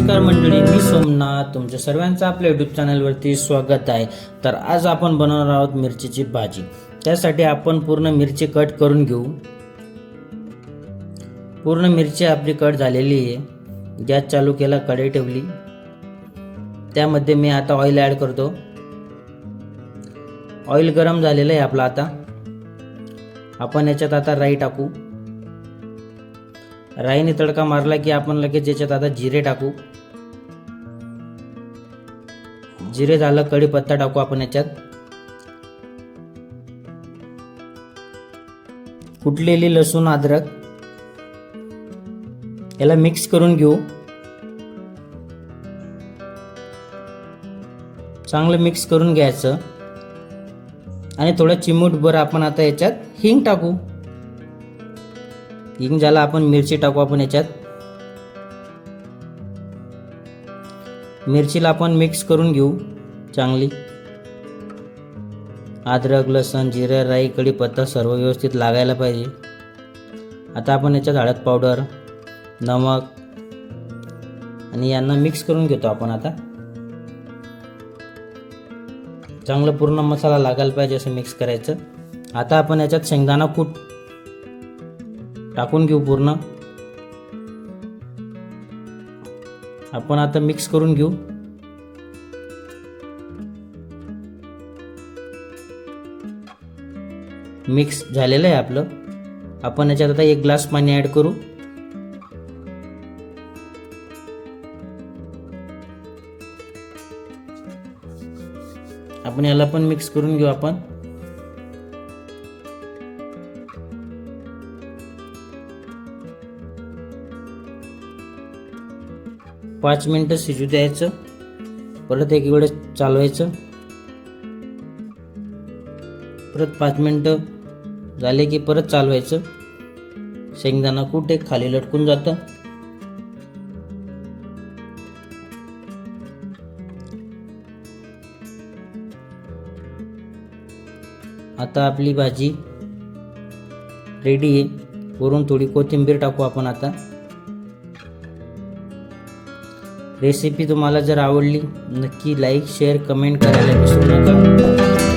नमस्कार मंडळी मी सोमनाथ. तुमच्या सर्वांचं आपल्या यूट्यूब चॅनलवरती स्वागत आहे. तर आज आपण बनवणार आहोत मिरचीची भाजी. त्यासाठी आपण पूर्ण मिरची कट करून घेऊ. पूर्ण मिरची आपली कट झालेली आहे. गॅस चालू केला कढई ठेवली. त्यामध्ये मी आता ऑइल ॲड करतो. ऑइल गरम झालेलं आहे आपलं आता. आपण याच्यात आता राई टाकू. राईने तडका मारला की आपण लगेच याच्यात आता जिरे टाकू. जिरे झालं कढीपत्ता टाकू आपण याच्यात. कुटलेली लसूण अद्रक याला मिक्स करून घेऊ. चांगलं मिक्स करून घ्यायचं. आणि थोडं चिमूटभर आपण आता याच्यात हिंग टाकू. हिंग झाला आपण मिरची टाकू आपण याच्यात. मिरचीला आपण मिक्स करून घेऊ चांगली. अद्रक लसण जिरे राई कढीपत्ता सर्व व्यवस्थित लागायला पाहिजे. आता आपण याच्यात हळद पावडर नमक आणि यांना मिक्स करून घेतो आपण आता. चांगलं पूर्ण मसाला लागायला पाहिजे असं मिक्स करायचं. आता आपण याच्यात शेंगदाणा कूट टाकून घेऊ पूर्ण. आपण आता मिक्स करून घेऊ. मिक्स झालेलं आहे आपलं. आपण याच्यात आता एक ग्लास पाणी ॲड करू. आपण याला पण मिक्स करून घेऊ आपण. पाच मिनटं शिजू द्यायचं. परत एक वेळेस चालवायचं. परत पाच मिनटं झाले की परत चालवायचं. शेंगदाणा कुठे खाली लटकून जातं. आता आपली भाजी रेडी आहे. वरून थोडी कोथिंबीर टाकू आपण आता. रेसिपी तुम्हाला जर आवडली नक्की लाईक शेअर कमेंट करायला विसरू नका.